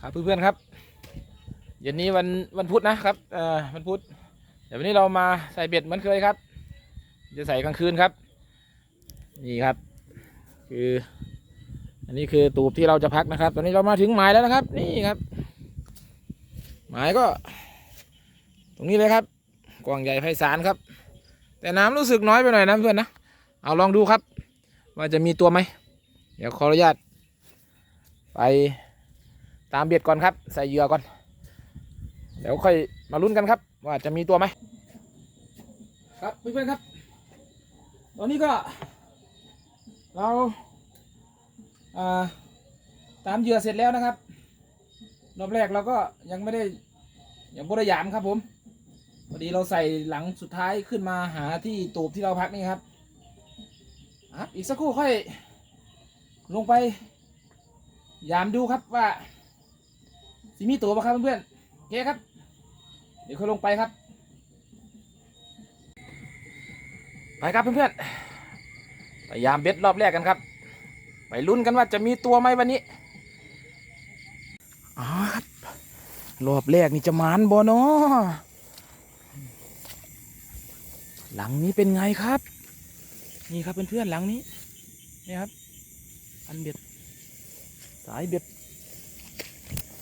ครับเพื่อนๆครับเย็นนี้วันวันพุธนะครับเอ่อวันพุธเดี๋ยววันนี้เรามาใส่เบ็ดเหมือนเคยครับ จะใส่กลางคืนครับ นี่ครับ คือ อันนี้คือตูบที่เราจะพักนะครับ ตอนนี้เรามาถึงหมายแล้วนะครับ นี่ครับ หมายก็ ตรงนี้เลยครับ กว้างใหญ่ไพศาลครับ แต่น้ำรู้สึกน้อยไปหน่อยนะเพื่อนนะเอาลองดูครับ ว่าจะมีตัวไหมเดี๋ยวขออนุญาตไป ตามเบ็ดก่อนครับ ใส่เหยื่อก่อน เดี๋ยวค่อยมาลุ้นกันครับ ว่าจะมีตัวไหมครับเพื่อนๆครับ ตอนนี้ก็ เราอาตามเหยื่อเสร็จแล้วนะครับรอบแรกเราก็ยังไม่ได้ยังไม่ได้หยามครับผมพอดีเราใส่หลังสุดท้ายขึ้นมาหาที่ตูบที่เราพักนี่ครับอีกสักครู่ค่อยลงไป ยามดูครับว่า สิมีตัวปะครับเพื่อนๆโอเคครับ เดี๋ยวค่อยลงไปครับ ไปครับเพื่อนๆพยายามเบ็ดรอบแรกกันครับ ไปลุ้นกันว่าจะมีตัวไหมวันนี้อ๋อครับรอบแรกนี่จะมานบอเนาะหลังนี้เป็นไงครับ นี่ครับเพื่อนๆหลังนี้นี่ครับ อันเบ็ดสายเบ็ด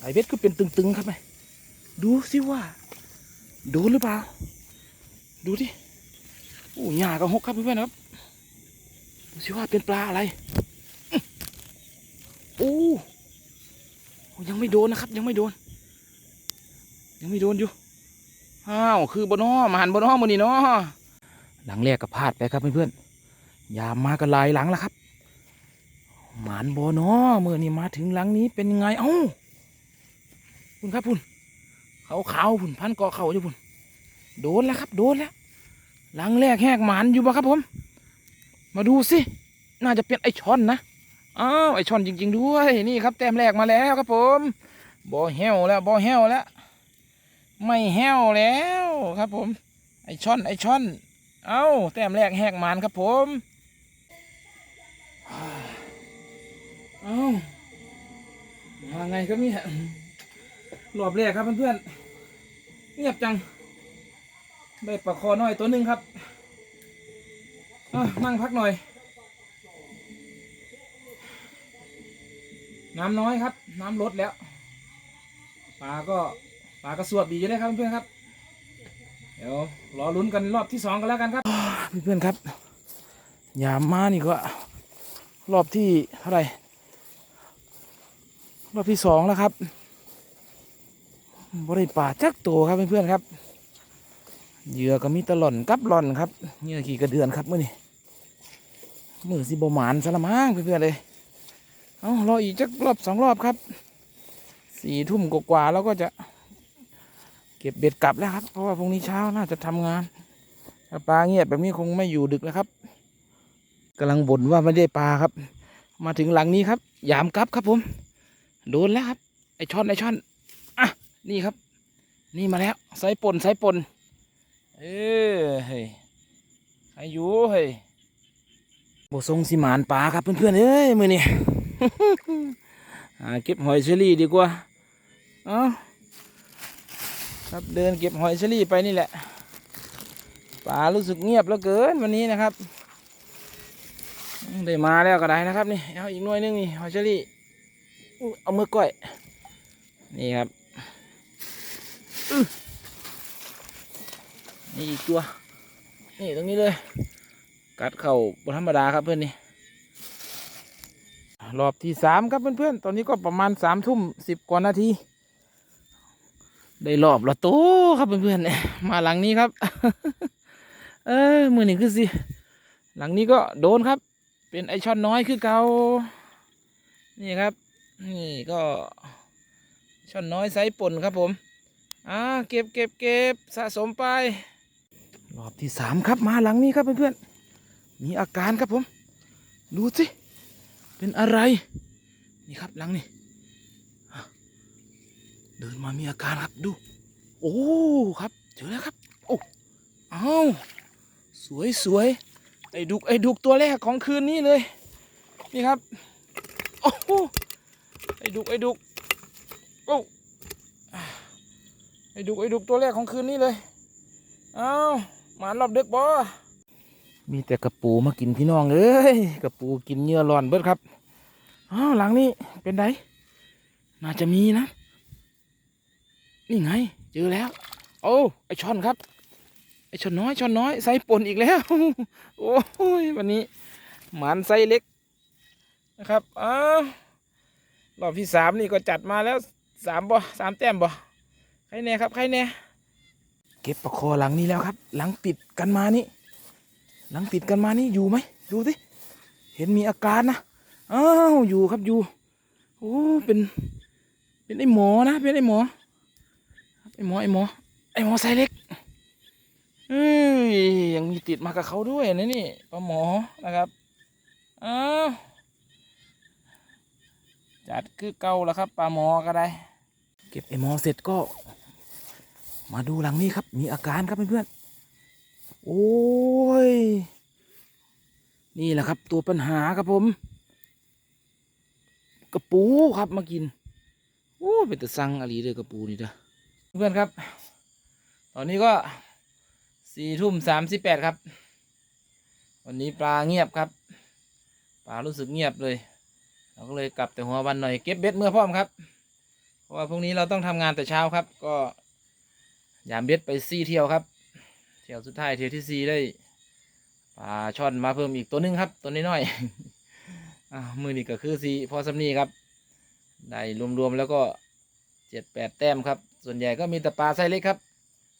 ายเบ็ดก็เป็นตึงๆครับไหมดูสิว่าดูหรือเปล่า ดูดิโอ้หญ้าก็หกครับเพื่อนๆครับ ดูสิว่าเป็นปลาอะไรโอ้ยังไม่โดนนะครับ ยังไม่โดน ยังไม่โดนอยู่อ้าวคือบนอ้อมาหันบนอ้อมือนี่เนาะหลังแรกก็พลาดไปครับเพื่อนๆยามมากันหลายหลังแล้วครับหมานบอนอเมื่อนี่มาถึงหลังนี้เป็นยังไงเอ้า คุณครับคุณเขาขาวคุณพันกอเขาอยู่คุณโดนแล้วครับ โดนแล้วหลังแรกแหกหมานอยู่ปะครับผม มาดูสิน่าจะเป็นไอช่อนนะอ้าวไอช่อนจริง ๆ ด้วยนี่ครับ แต้มแรกมาแล้วครับผมบอแห้วแล้วบอแห้วแล้ว ไม่แห้วแล้วครับผม ไอช่อนไอช่อน เอ้าแต้มแรกแหกหมานครับผมเอ้ามาไงครับเนี่ย รอบแรกครับเพื่อนๆเงียบจังได้ปลาคอน้อยตัวหนึ่งครับนั่งพักหน่อย น้ำน้อยครับ น้ำลดแล้วปลาก็ปลากระสวบดีอยู่เลยครับเพื่อนๆครับ เดี๋ยวรอลุ้นกันรอบที่สองกันแล้วกันครับเพื่อนๆครับยามมานี่ก็รอบที่เท่าไหร่รอบที่สองแล้วครับ บริป่าจักตัวครับเพื่อนๆครับ เหยื่อก็มีตหล่อนกับหล่อนครับเหยื่อขี่กระเดือนครับเมื่อนี้มือสิบหมานสละมังเพื่อนๆเลยเอารออีกจักรอบสองรอบครับสี่ทุ่มกว่าๆแล้วก็จะเก็บเบ็ดกลับแล้วครับ เพราะว่าพรุ่งนี้เช้าน่าจะทำงานถ้าปลาเงียบแบบนี้คงไม่อยู่ดึกนะครับกำลังบ่นว่าไม่ได้ปลาครับ มาถึงหลังนี้ครับ ยามกลับครับผม โดนแล้วครับ ไอช่อนไอช่อน นี่ครับ นี่มาแล้วไซปนไซปนเออเฮ้ยอายุเฮ้ยโบทรงสิหมานปลาครับเพื่อนๆเอ้ยมือนี่หาเก็บหอยเชอรี่ดีกว่าเอาครับเดินเก็บหอยเชอรี่ไปนี่แหละปลารู้สึกเงียบแล้วเกินวันนี้นะครับ ได้มาแล้วก็ได้นะครับนี่เอาอีกหน่วยหนึงนี่หอยเชอรี่เอามือก้อยนี่ครับ นี่อีกตัว นี่ตรงนี้เลย กัดเข่าบนธรรมดาครับเพื่อนนี่ รอบที่สามครับเพื่อนๆ ตอนนี้ก็ประมาณสามทุ่มสิบกว่านาที ได้รอบละโตครับเพื่อนๆเนี่ยมาหลังนี้ครับ เออมือหนี่งคือสิ หลังนี้ก็โดนครับ เป็นไอช่อนน้อยคือเกานี่ครับ นี่ก็ช่อนน้อยไซส์ป่นครับผม อ่าเก็บเก็บเก็บสะสมไป รอบที่สามครับมาหลังนี้ครับเพื่อนๆมีอาการครับผม ดูสิ เป็นอะไร นี่ครับหลังนี่อะเดินมามีอาการครับดู โอ้ครับเจอแล้วครับ โอ้เอ้าสวยสวยไอ้ดุกไอ้ดุกตัวแรกของคืนนี้เลย นี่ครับ โอ้ไอ้ดุกไอ้ดุกโอ้ ไอ้ดุกไอ้ดุกตัวแรกของคืนนี้เลย เอ้าหมารอบดึกบ่มีแต่กระปูมากินพี่น้องเอ้ยกระปูกินเหยื่อร้อนเบิดครับอ้าวหลังนี้เป็นไดน่าจะมีนะ นี่ไงเจอแล้ว โอ้ไอช่อนครับ ไอช่อนน้อยช่อนน้อยไซส์ป่นอีกแล้ว โอ้ยวันนี้หมานไซส์เล็กนะครับอ้าวรอบที่สามนี่ก็จัดมาแล้วสามบ่สามแต้มบ่ ใครแน่ครับใครแน่เก็บประคอหลังนี้แล้วครับ หลังติดกันมานี่ หลังติดกันมานี่อยู่ไหมดูสิเห็นมีอาการนะอ้าวอยู่ครับอยู่โอ้เป็นเป็นไอหมอนะเป็นไอหมอไอหมอไอหมอไอหมอไซเล็กเอ้ยยังมีติดมากับเขาด้วยนะนี่ปลาหมอนะครับอ้าวจัดคือเก่าแล้วครับปลาหมอก็ได้ เก็บไอหมอเสร็จก็ มาดูหลังนี้ครับ มีอาการครับเพื่อนๆโอ้ย นี่แหละครับ ตัวปัญหาครับผม กระปูครับมากิน โอ้เป็นตะสังอะไรเลยกระปูนี่เด้อเพื่อนครับ ตอนนี้ก็สี่ทุ่มสามสิบแปดครับ วันนี้ปลาเงียบครับ ปลารู้สึกเงียบเลย เราก็เลยกลับแต่หัววันหน่อยเก็บเบ็ดเมื่อพร้อมครับ เพราะว่าพรุ่งนี้เราต้องทำงานแต่เช้าครับ ก็ ยามเบ็ดไปซี่เที่ยวครับ เที่ยวสุดท้ายเที่ยวที่ซี่ได้ปลาช่อนมาเพิ่มอีกตัวหนึงครับ ตัวน้อยๆมือนี่ก็คือซีพอสำนีครับ ได้รวมๆแล้วก็เจ็ดแปดแต้มครับ ส่วนใหญ่ก็มีแต่ปลาไซเล็กครับ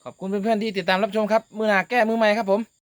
ขอบคุณเพื่อนๆที่ติดตามรับชมครับ มือหนาแก้มือใหม่ครับผม